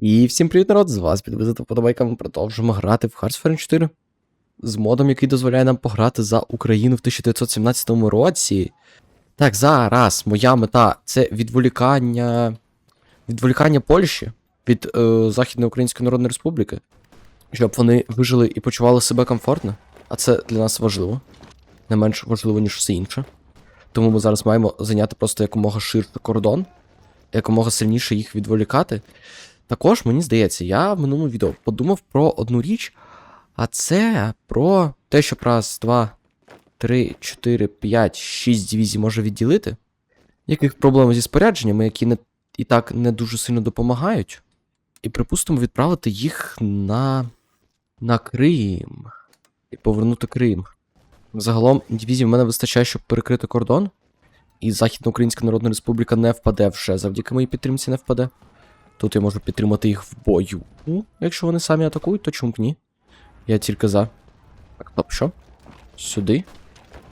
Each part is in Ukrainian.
І всім привіт, народ! З вас підвизити вподобайка. Ми продовжуємо грати в Hearts 4 з модом, який дозволяє нам пограти за Україну в 1917 році. Так, зараз моя мета це відволікання. Відволікання Польщі від е, Західної Української Народної Республіки, щоб вони вижили і почували себе комфортно. А це для нас важливо. Не менш важливо, ніж все інше. Тому ми зараз маємо зайняти просто якомога ширший кордон, якомога сильніше їх відволікати. Також мені здається, я в минулому відео подумав про одну річ, а це про те, що раз, два, три, чотири, п'ять, шість дивізій може відділити. Яких проблем зі спорядженнями, які не, і так не дуже сильно допомагають. І, припустимо, відправити їх на, на Крим. І повернути Крим. Загалом, дивізій в мене вистачає, щоб перекрити кордон. І Західноукраїнська Народна Республіка не впаде вже завдяки моїй підтримці не впаде. Тут я можу підтримати їх в бою. Ну, якщо вони самі атакують, то чому б ні? Я тільки за. Так, стоп, що? Сюди.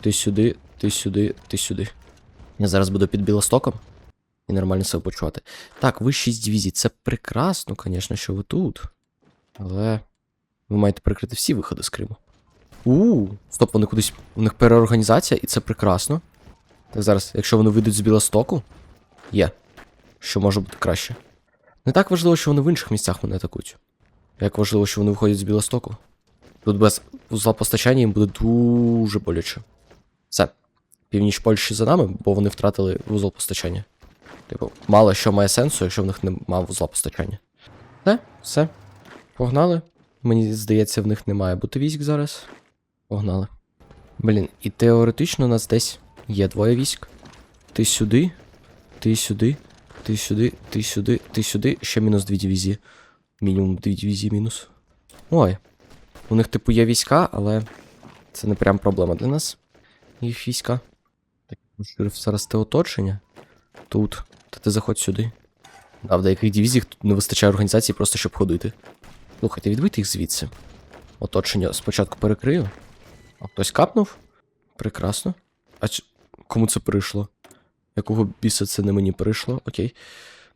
Ти сюди, ти сюди, ти сюди. Я зараз буду під Білостоком і нормально себе почувати. Так, ви 6 дивізій. Це прекрасно, звісно, що ви тут. Але ви маєте прикрити всі виходи з Криму. У, стоп, вони кудись. У них переорганізація, і це прекрасно. Так, зараз, якщо вони вийдуть з Білостоку, є. Що може бути краще. Не так важливо, що вони в інших місцях мене атакують. Як важливо, що вони виходять з Білостоку. Тут без вузла постачання їм буде дуже боляче. Все. Північ Польщі за нами, бо вони втратили вузол постачання. Типу, мало що має сенсу, якщо в них немає вузла постачання. Все, все. Погнали. Мені здається, в них не має бути військ зараз. Погнали. Блін, і теоретично у нас десь є двоє військ. Ти сюди, ти сюди, ти сюди, ти сюди, ти сюди. Ще мінус дві дивізії. Мінімум дві дивізії мінус. Ой. У них, типу, є війська, але це не прям проблема для нас. Їх війська. Так, розширив зараз те оточення. Тут. Та ти заходь сюди. А в деяких дивізіях тут не вистачає організації просто щоб ходити. Слухайте, відбийте їх звідси. Оточення спочатку перекрию. А хтось капнув? Прекрасно. А ч... кому це прийшло? Якого біса це не мені прийшло? Окей.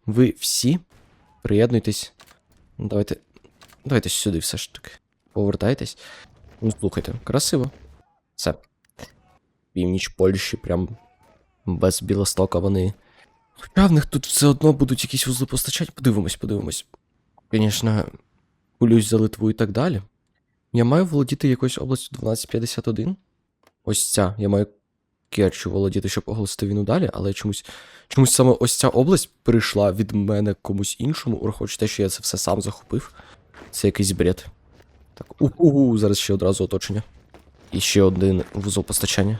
Ви всі приєднуйтесь. Ну, Давайте. Давайте сюди все ж таки. Повертайтесь. Ну, слухайте, красиво. Все. Північ Польщі, прям без Білостока вони. Хоча в них тут все одно будуть якісь вузли постачати. Подивимось, подивимось. Звісно, кулюсь за Литву і так далі. Я маю володіти якоюсь областю 1251. Ось ця. Я маю Керчу володіти, щоб оголосити війну далі, але чомусь чомусь саме ось ця область прийшла від мене комусь іншому, ураховуючи те, що я це все сам захопив. Це якийсь бред. Так, у-у, зараз ще одразу оточення. І ще один вузол постачання.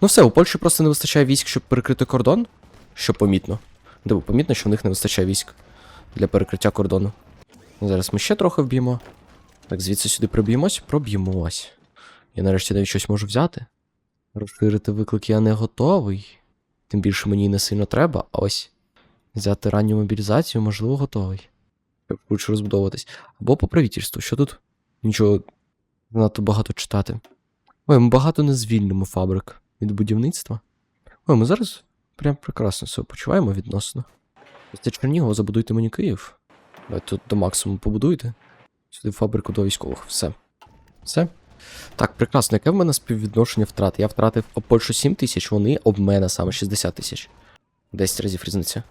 Ну все, у Польщі просто не вистачає військ, щоб перекрити кордон, що помітно. Диво, помітно, що в них не вистачає військ для перекриття кордону. Зараз ми ще трохи вб'ємо. Так, звідси сюди проб'ємось, проб'ємось. Я нарешті навіть щось можу взяти. Розширити виклик я не готовий. Тим більше мені не сильно треба, а ось взяти ранню мобілізацію, можливо, готовий. Щоб швидше розбудовуватись. Або по правительству. Що тут? Нічого надто багато читати. Ой, ми багато не звільнимо фабрик від будівництва. Ой, ми зараз прям прекрасно себе почуваємо відносно. Після Чернігова забудуйте мені Київ. Давайте тут до максимуму побудуйте. Сюди фабрику до військових. Все. Все. Так, прекрасно, яке в мене співвідношення втрат? Я втратив Польщу 7 тисяч, вони об мене саме 60 тисяч. 10 разів різниця.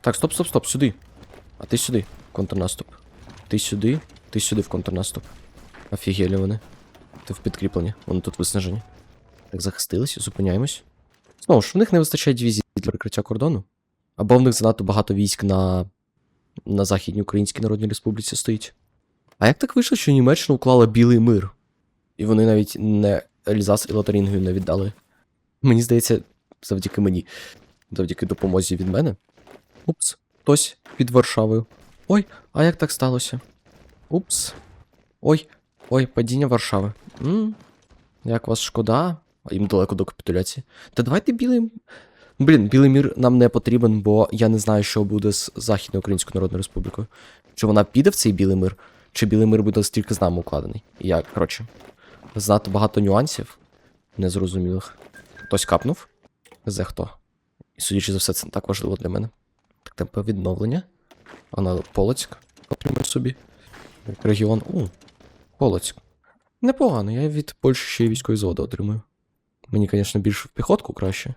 Так, стоп, стоп, стоп, сюди. А ти сюди, контрнаступ. Ти сюди, ти сюди в контрнаступ. Офігелі вони. Ти в підкріпленні, вони тут виснажені. Так, захистились, зупиняємось. Знову ж, в них не вистачає дивізій для прикриття кордону. Або в них занадто багато військ на. на Західній Українській Народній Республіці стоїть. А як так вийшло, що Німеччина уклала білий мир? І вони навіть не Ельзас і Лотарингію не віддали. Мені здається, завдяки мені, завдяки допомозі від мене. Упс, хтось під Варшавою. Ой, а як так сталося? Упс. Ой, ой, падіння Варшави. м Як вас шкода? А їм далеко до капітуляції. Та давайте білий. Блін, білий мір нам не потрібен, бо я не знаю, що буде з Західною Українською Народною Республікою. Чи вона піде в цей білий мир, чи білий мир буде стільки з нами укладений. Я, коротше, Занадто багато нюансів незрозумілих. Хтось капнув. Зе хто. І судячи за все, це не так важливо для мене. Так, темпи відновлення. Вона Полоцьк. отримаю собі. Регіон. У, Полоцьк. Непогано, я від Польщі ще й військові заводи отримую. Мені, звісно, більше в піхотку краще.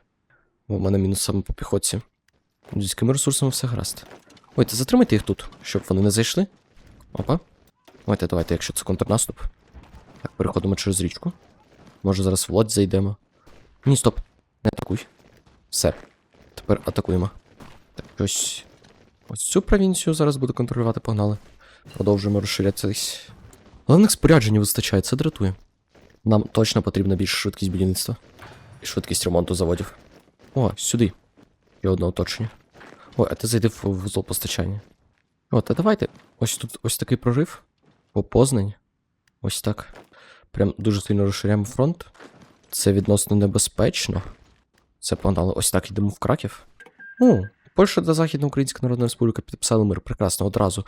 Бо в мене мінус саме по піхотці. Людськими ресурсами все гаразд. Ой, та затримайте їх тут, щоб вони не зайшли. Опа. Давайте, давайте, якщо це контрнаступ. Так, переходимо через річку. Може зараз в лодь зайдемо. Ні, стоп. Не атакуй. Все. Тепер атакуємо. Так, щось. Ось цю провінцію зараз буду контролювати, погнали. Продовжуємо розширятись. Головних споряджень вистачає, це дратує. Нам точно потрібна більша швидкість будівництва. І швидкість ремонту заводів. О, сюди. Є одне оточення. Ой, а ти зайди в вузол постачання. О, та давайте. Ось тут ось такий прорив. По Познань. Ось так. Прям дуже сильно розширяємо фронт. Це відносно небезпечно. Це погнали. Ось так йдемо в Краків. О, Польща та Західна Українська Народна Республіка підписали мир. Прекрасно, одразу.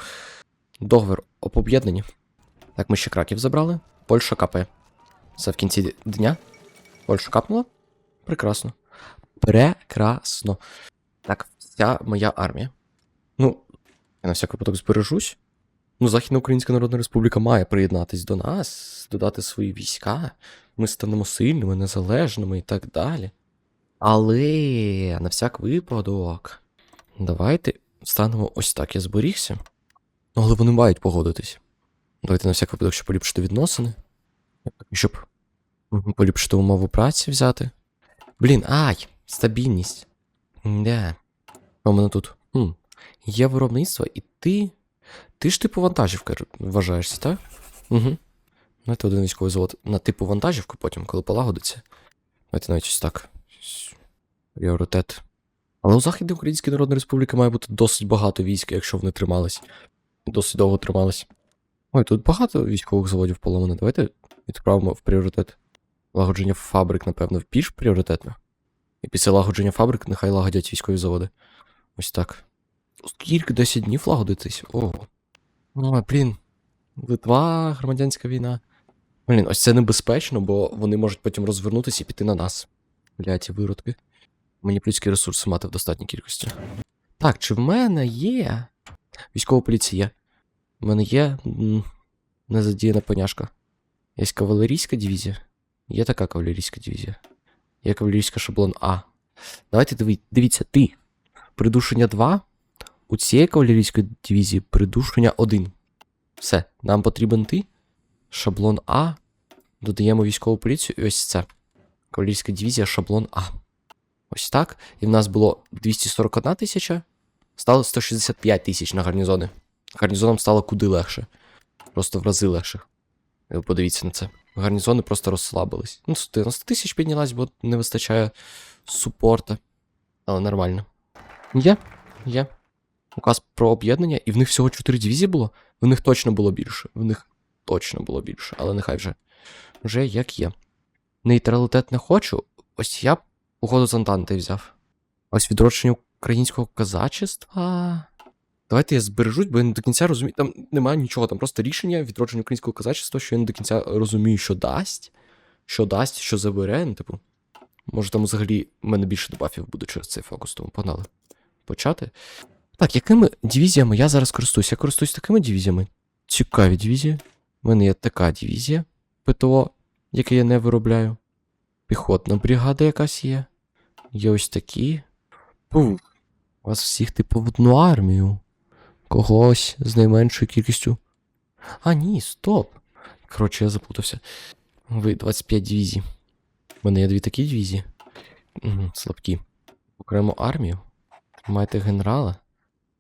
Договір об об'єднанні. Так, ми ще Краків забрали. Польща капає. Це в кінці дня. Польща капнула. Прекрасно. Прекрасно. Так, вся моя армія. Ну, я на всяк випадок збережусь. Ну, Західна Українська Народна Республіка має приєднатись до нас, додати свої війська. Ми станемо сильними, незалежними і так далі. Але на всяк випадок. Давайте станемо ось так. Я зберігся. Ну, але вони мають погодитись. Давайте на всяк випадок, щоб поліпшити відносини. Щоб поліпшити умови праці взяти. Блін, ай, стабільність. Де? А у мене тут. Хм. Є виробництво, і ти. Ти ж типу вантажівка вважаєшся, так? Угу. Знаєте, один військовий завод на типу вантажівку потім, коли полагодиться. Давайте навіть ось так. Пріоритет. Але у Західній Українській Народній Республіки має бути досить багато військ, якщо вони тримались. Досить довго тримались. Ой, тут багато військових заводів поломано. Давайте відправимо в пріоритет. Лагодження фабрик, напевно, більш пріоритетно. І після лагодження фабрик нехай лагодять військові заводи. Ось так. Скільки 10 днів лагодитись? Ого. Ой, блін. Литва, громадянська війна. Блін, ось це небезпечно, бо вони можуть потім розвернутися і піти на нас. Бляті виродки. Мені людські ресурси мати в достатній кількості. Так, чи в мене є. Військова поліція. У мене є незадіяна поняшка. Є кавалерійська дивізія. Є така кавалерійська дивізія. Є кавалерійська шаблон А. Давайте диві... дивіться, ти. Придушення 2. У цієї кавалерійської дивізії придушення 1. Все, нам потрібен ти. Шаблон А. Додаємо військову поліцію і ось це. Кавалерійська дивізія, шаблон А. Ось так. І в нас було 241 тисяча. Стало 165 тисяч на гарнізони. Гарнізонам стало куди легше. Просто в рази легше. Ви подивіться на це. Гарнізони просто розслабились. Ну, 90 тисяч піднялась, бо не вистачає супорта. Але нормально. Є, є. Указ про об'єднання, і в них всього 4 дивізії було. В них точно було більше. В них точно було більше, але нехай вже. Вже як є. Нейтралітет не хочу. Ось я б угоду з Антанти взяв. Ось відродження українського казачества. Давайте я збережусь, бо я не до кінця розумію. Там немає нічого, там просто рішення відродження українського казачества, що я не до кінця розумію, що дасть, що дасть, що забере. Ну, типу. Може, там взагалі в мене більше дебафів буде через цей фокус, тому погнали. Почати. Так, якими дивізіями я зараз користуюсь? Я користуюсь такими дивізіями. Цікаві дивізії. У мене є така дивізія ПТО, яке я не виробляю. Піхотна бригада якась є. Є ось такі. Пу. Вас всіх, типу, в одну армію. Когось з найменшою кількістю. А, ні, стоп. Коротше, я заплутався. Ви 25 дивізій. У мене є дві такі дивізії. Слабкі. Окрему армію. Маєте генерала.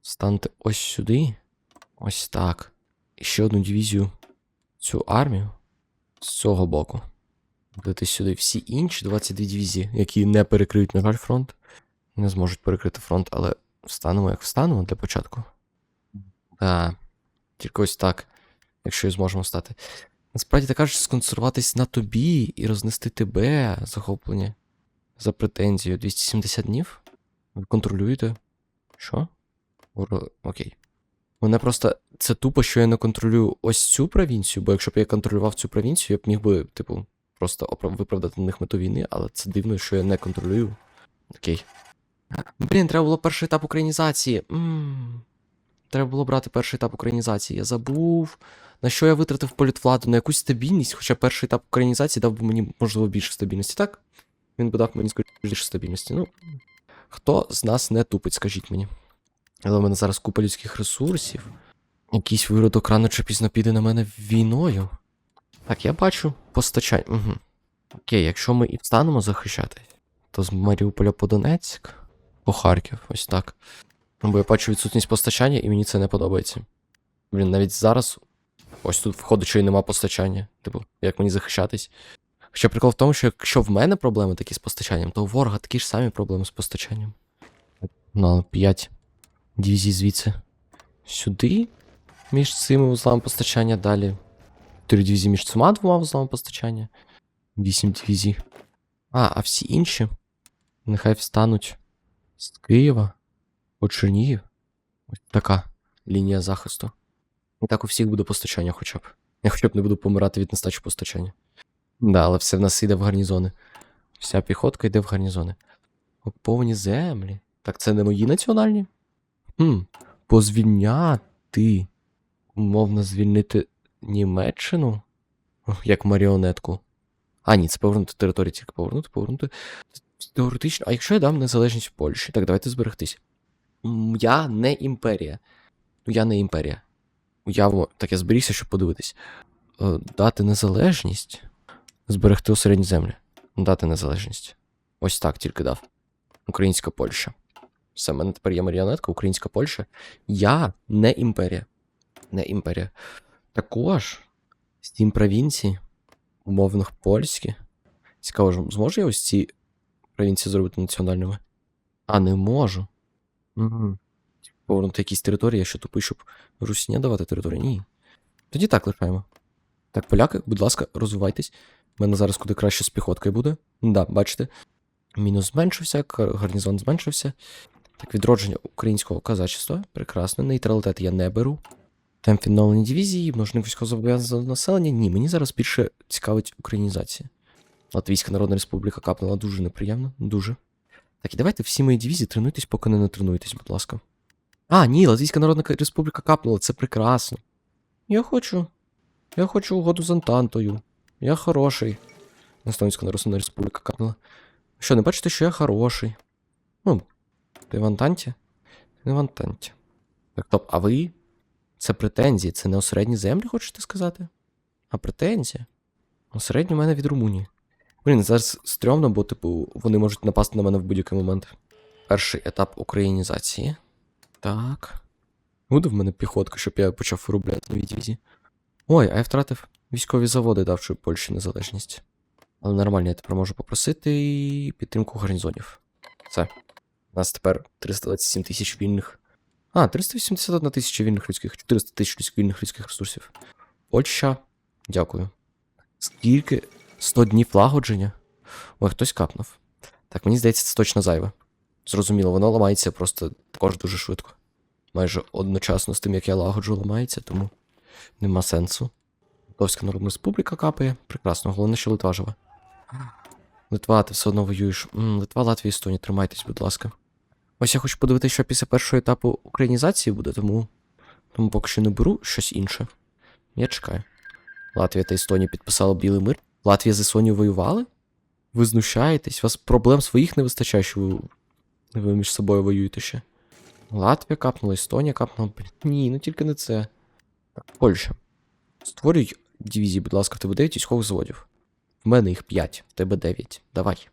Станьте ось сюди. Ось так. І ще одну дивізію. Цю армію. З цього боку. Дати сюди всі інші 22 дивізії, які не перекриють, на жаль, фронт. Не зможуть перекрити фронт, але встанемо як встанемо для початку. Да. Тільки ось так, якщо і зможемо стати. Насправді так кажуть, сконцентруватись на тобі і рознести тебе захоплення за претензію 270 днів. Ви контролюєте? Що? Окей. Мене просто це тупо, що я не контролюю ось цю провінцію, бо якщо б я контролював цю провінцію, я б міг би, типу, просто виправдати на них мету війни, але це дивно, що я не контролюю. Окей. Блін, треба було перший етап українізації. м Треба було брати перший етап українізації. Я забув. На що я витратив політвладу? На якусь стабільність, хоча перший етап українізації дав би мені, можливо, більше стабільності, так? Він би дав мені скоріше більше стабільності. Ну, хто з нас не тупить, скажіть мені. Але в мене зараз купа людських ресурсів. Якийсь виродок рано чи пізно піде на мене війною. Так, я бачу постачання. Угу. Окей, якщо ми і встанемо захищати, то з Маріуполя по Донецьк, по Харків, ось так. Бо я бачу відсутність постачання, і мені це не подобається. Блін, навіть зараз. Ось тут входить, що й нема постачання. Типу, як мені захищатись? Хоча прикол в тому, що якщо в мене проблеми такі з постачанням, то у ворога такі ж самі проблеми з постачанням. Ну, але 5 дивізій звідси. Сюди. Між цими вузлами постачання далі. 4 дивізії між цими двома вузлами постачання. 8 дивізій. А, а всі інші. Нехай встануть з Києва. По Чернігів. Ось така лінія захисту. І так у всіх буде постачання хоча б. Я хоча б не буду помирати від нестачі постачання. Да, але все в нас йде в гарнізони. Вся піхотка йде в гарнізони. Окуповані землі. Так це не мої національні? Хм, позвільняти. Умовно звільнити Німеччину? Як маріонетку. А, ні, це повернути територію, тільки повернути, повернути. Теоретично. А якщо я дам незалежність Польщі? Так, давайте зберегтись. Я не імперія. Ну, я не імперія. Уявимо, так я зберігся, щоб подивитись. Е, Дати незалежність. Зберегти осередні землі. Дати незалежність. Ось так тільки дав. Українська Польща. Все, мене тепер є маріонетка, українська Польща. Я не імперія. Не імперія. Також сім провінцій, умовних польські. Цікаво, зможу я ось ці провінції зробити національними? А, не можу. Угу. Повернути якісь території, я ще тупий, щоб Русні давати території. Ні. Тоді так лишаємо. Так, поляки, будь ласка, розвивайтесь. У мене зараз куди краще з піхоткою буде. Да, бачите. Мінус зменшився, гарнізон зменшився. Так, відродження українського казачества. Прекрасно. Нейтралітет я не беру. Темп відновлення дивізії, множник військовозобов'язаного населення. Ні, мені зараз більше цікавить українізація. Латвійська Народна Республіка капнула дуже неприємно. Дуже. Так, і давайте всі мої дивізії тренуйтесь, поки не натренуєтесь, будь ласка. А, ні, Латвійська Народна Республіка капнула, це прекрасно. Я хочу. Я хочу угоду з Антантою. Я хороший. Естонська Народна Республіка капнула. Що, не бачите, що я хороший? Ти в Антанті? Ти не в Антанті. Так, топ, а ви? Це претензії, це не осередні землі, хочете сказати? А претензія? Осередні в мене від Румунії. Блін, зараз стрьомно, бо, типу, вони можуть напасти на мене в будь-який момент. Перший етап українізації. Так. Буде в мене піхотка, щоб я почав виробляти нові дивізії. Ой, а я втратив військові заводи, давши Польщі незалежність. Але нормально, я тепер можу попросити підтримку гарнізонів. Все. У нас тепер 327 тисяч вільних. А, 381 тисяча вільних людських, 400 тисяч вільних людських ресурсів. Польща. Дякую. Скільки? 100 днів лагодження? Ой, хтось капнув. Так, мені здається, це точно зайве. Зрозуміло, воно ламається просто також дуже швидко. Майже одночасно з тим, як я лагоджу, ламається, тому нема сенсу. Литовська Народна Республіка капає. Прекрасно, головне, що Литва жива. Литва, ти все одно воюєш. М, Литва, Латвія, Естонія, тримайтесь, будь ласка. Ось я хочу подивитися, що після першого етапу українізації буде, тому. Тому поки що не беру щось інше. Я чекаю. Латвія та Естонія підписали білий мир. Латвія з Естонією воювали? Ви знущаєтесь? У вас проблем своїх не вистачає, що ви, ви між собою воюєте ще. Латвія капнула, Естонія капнула. Блін, Ні, ну тільки не це. Так, Польща. Створюй дивізії, будь ласка, в тебе 9 військових заводів. В мене їх 5, в тебе 9. Давай.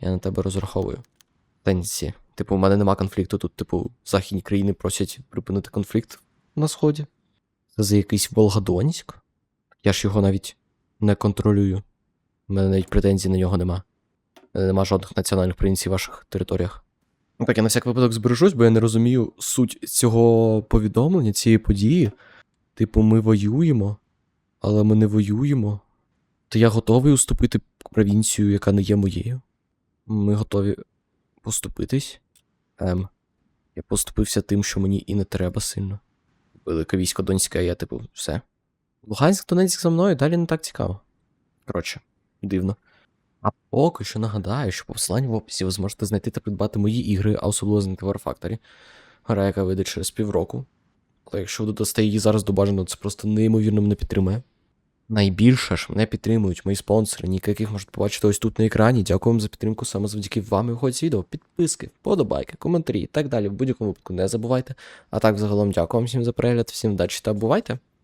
Я на тебе розраховую. Тенсі. Типу, у мене нема конфлікту тут, типу, західні країни просять припинити конфлікт на сході. Це за якийсь Волгодонськ. Я ж його навіть не контролюю. У мене навіть претензій на нього нема. Нема жодних національних провінцій в ваших територіях. Ну так, я на всяк випадок збережусь, бо я не розумію суть цього повідомлення, цієї події. Типу, ми воюємо, але ми не воюємо. То я готовий уступити провінцію, яка не є моєю. Ми готові поступитись. Ем, я поступився тим, що мені і не треба сильно. Велике військо Донське, я, типу, все. Луганськ, Донецьк за мною далі не так цікаво. Коротше, дивно. А поки що нагадаю, що по посиланню в описі ви зможете знайти та придбати мої ігри, а особливо знайти War Factory. Гра, яка вийде через півроку. Але якщо ви додасте її зараз до бажаного, це просто неймовірно мене підтримує. Найбільше ж мене підтримують мої спонсори, ніки яких можуть побачити ось тут на екрані. Дякую вам за підтримку саме завдяки вам і виходять відео. Підписки, вподобайки, коментарі і так далі. В будь-якому випадку не забувайте. А так, загалом, дякую вам всім за перегляд, всім вдачі та бувайте!